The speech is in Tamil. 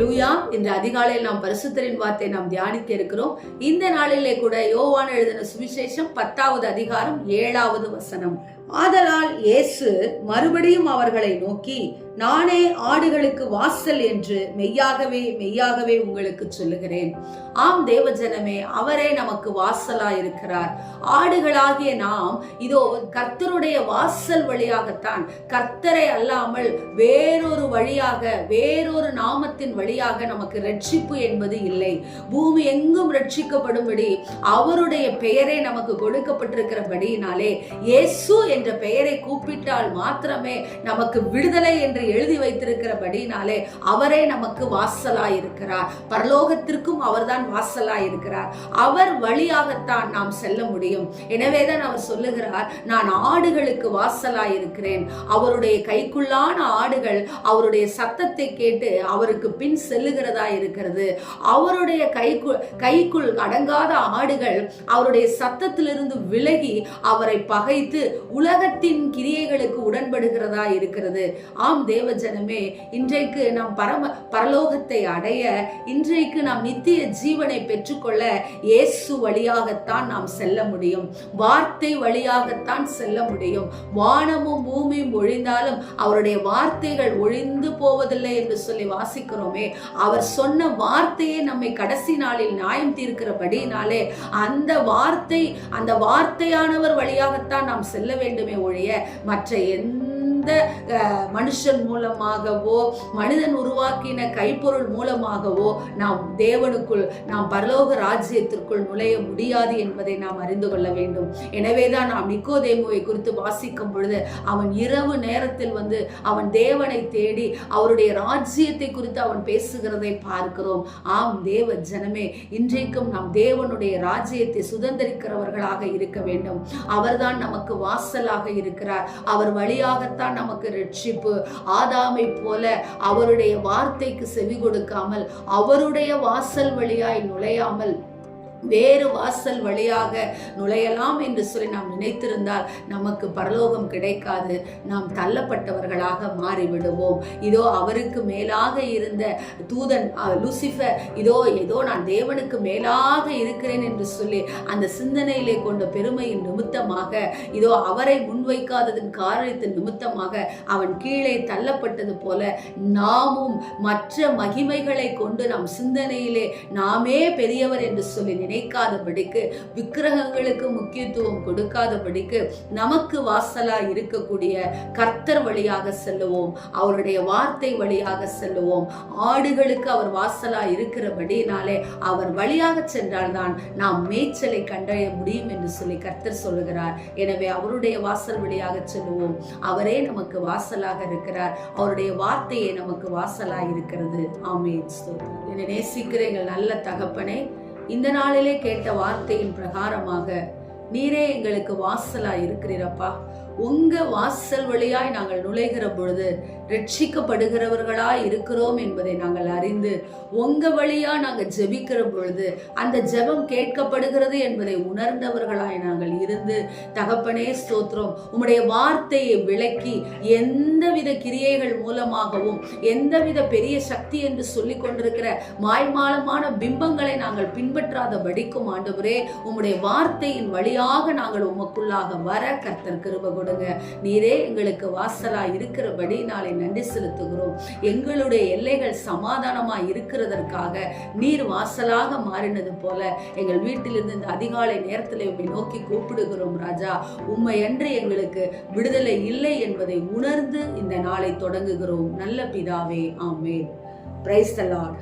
லூயா இந்த அதிகாலையில் நாம் பரிசுத்தரின் வார்த்தை நாம் தியானிக்க இருக்கிறோம். இந்த நாளிலே கூட யோவான் எழுதின சுவிசேஷம் பத்தாவது அதிகாரம் ஏழாவது வசனம். ஆதலால் இயேசு மறுபடியும் அவர்களை நோக்கி நானே ஆடுகளுக்கு வாசல் என்று மெய்யாகவே மெய்யாகவே உங்களுக்கு சொல்லுகிறேன். ஆம் தேவஜனமே அவரே நமக்கு வாசலா இருக்கிறார் ஆடுகளாகிய நாம் இதோ கர்த்தருடைய வாசல் வழியாகத்தான் கர்த்தரை அல்லாமல் வேறொரு வழியாக வேறொரு நாமத்தின் வழியாக நமக்கு ரட்சிப்பு என்பது இல்லை. பூமி எங்கும் ரட்சிக்கப்படும்படி அவருடைய பெயரே நமக்கு கொடுக்கப்பட்டிருக்கிறபடியினாலே இயேசு என்ற பெயரை கூப்பிட்டால் மாத்திரமே நமக்கு விடுதலை என்று எழுதி வைத்திருக்கிறபடினாலே அவரே நமக்கு வாசலாய் இருக்கிறார் பரலோகத்திற்கும் அவர்தான் வாசலாய் இருக்கிறார் அவர் வழியாகத்தான் நாம் செல்ல முடியும். எனவேதான் அவர் சொல்லுகிறார் நான் ஆடுகளுக்கு வாசலாய் இருக்கிறேன் அவருடைய கைக்குள்ளான ஆடுகள் அவருடைய சத்தத்தை கேட்டு அவருக்கு பின் செல்லுகிறதா இருக்கிறது அவருடைய கைக்குள் கைக்குள் அடங்காத ஆடுகள் அவருடைய சத்தத்திலிருந்து விலகி அவரை பகைத்து உலகத்தின் கிரியைகளுக்கு உடன்படுகிறதா இருக்கிறது. ஆம் தேவஜனமே இன்றைக்கு நாம் பரம பரலோகத்தை அடைய இன்றைக்கு நாம் நித்திய ஜீவனை பெற்றுக்கொள்ள இயேசு வழியாகத்தான் நாம் செல்ல முடியும். வார்த்தை வழியாகத்தான் செல்ல முடியும். வானமும் பூமியும் ஒழிந்தாலும் அவருடைய வார்த்தைகள் ஒழிந்து போவதில்லை என்று சொல்லி வாசிக்கிறோமே. அவர் சொன்ன வார்த்தையே நம்மை கடைசி நாளில் நியாயம் தீர்க்கிறபடினாலே அந்த வார்த்தை அந்த வார்த்தையானவர் வழியாகத்தான் நாம் செல்ல வேண்டும். வேண்டுமே ஒழிய மற்ற எந்த எந்த மனுஷன் மூலமாகவோ மனிதன் உருவாக்கின கைப்பொருள் மூலமாகவோ நாம் தேவனுக்குள் நாம் பரலோக ராஜ்யத்திற்குள் நுழைய முடியாது என்பதை நாம் அறிந்து கொள்ள வேண்டும். எனவேதான் நாம் நிக்கோதேமுவை குறித்து வாசிக்கும் பொழுது அவன் இரவு நேரத்தில் வந்து அவன் தேவனை தேடி அவருடைய ராஜ்யத்தை குறித்து அவன் பேசுகிறதை பார்க்கிறோம். ஆம் தேவ ஜனமே இன்றைக்கும் நாம் தேவனுடைய ராஜ்யத்தை சுதந்திரிக்கிறவர்களாக இருக்க வேண்டும். அவர்தான் நமக்கு வாசலாக இருக்கிறார். அவர் வழியாகத்தான் நமக்கு ரட்சிப்பு. ஆதாமை போல அவருடைய வார்த்தைக்கு செவி கொடுக்காமல் அவருடைய வாசல் வழியாய் நுழையாமல் வேறு வாசல் வழியாக நுழையலாம் என்று சொல்லி நாம் நினைத்திருந்தால் நமக்கு பரலோகம் கிடைக்காது. நாம் தள்ளப்பட்டவர்களாக மாறிவிடுவோம். இதோ அவருக்கு மேலாக இருந்த தூதன் லூசிஃபர் இதோ ஏதோ நான் தேவனுக்கு மேலாக இருக்கிறேன் என்று சொல்லி அந்த சிந்தனையிலே கொண்ட பெருமையின் நிமித்தமாக இதோ அவரை முன்வைக்காததன் காரணத்தின் நிமித்தமாக அவன் கீழே தள்ளப்பட்டது போல நாமும் மற்ற மகிமைகளை கொண்டு நம் சிந்தனையிலே நாமே பெரியவர் என்று சொல்லி நினைக்காதபடிக்கு விக்கிரகங்களுக்கு முக்கியத்துவம் கொடுக்காதபடிக்கு நமக்கு வாசலா இருக்கக்கூடிய கர்த்தர் வழியாக செல்லுவோம் அவருடைய வார்த்தை வழியாக செல்லுவோம். ஆடுகளுக்கு அவர் வாசலா இருக்கிறபடினாலே அவர் வழியாக சென்றால்தான் நாம் மேய்ச்சலை கண்டறிய முடியும் என்று சொல்லி கர்த்தர் சொல்லுகிறார். எனவே அவருடைய வாசல் வழியாக செல்லுவோம். அவரே நமக்கு வாசலாக இருக்கிறார். அவருடைய வார்த்தையே நமக்கு வாசலாக இருக்கிறது. ஆமே என்னை நேசிக்கிற எங்கள் நல்ல தகப்பனே இந்த நாளிலே கேட்ட வார்த்தையின் பிரகாரமாக நீரே எங்களுக்கு வாசலா இருக்கிறீரப்பா உங்க வாசல் வழியாய் நாங்கள் நுழைகிற பொழுது ரட்சிக்கப்படுகிறவர்களாய் இருக்கிறோம் என்பதை நாங்கள் அறிந்து உங்க வழியா நாங்கள் ஜெபிக்கிற பொழுது அந்த ஜெபம் கேட்கப்படுகிறது என்பதை உணர்ந்தவர்களாய் நாங்கள் இருந்து தகப்பனே ஸ்தோத்திரம். உம்முடைய வார்த்தையை விளக்கி எந்தவித கிரியைகள் மூலமாகவும் எந்தவித பெரிய சக்தி என்று சொல்லிக் கொண்டிருக்கிற மாய்மாலமான பிம்பங்களை நாங்கள் பின்பற்றாத படிக்கும் ஆண்டவரே உம்முடைய வார்த்தையின் வழியாக நாங்கள் உமக்குள்ளாக வர கர்த்தர் கிருப கொடுங்க. நீரே எங்களுக்கு வாசலா இருக்கிறபடி நாளை நன்றி செலுத்துகிறோம். எங்களுடைய எல்லைகள் சமாதானமா இருக்கிறதற்காக நீர் வாசலாக மாறினது போல எங்கள் வீட்டிலிருந்து இந்த அதிகாலை நேரத்தில் உண்மை நோக்கி கூப்பிடுகிறோம் ராஜா. உம்மை அன்று எங்களுக்கு விடுதலை இல்லை என்பதை உணர்ந்து இந்த நாளை தொடங்குகிறோம். நல்ல பிதாவே ஆமே பிரைஸ் த லார்ட்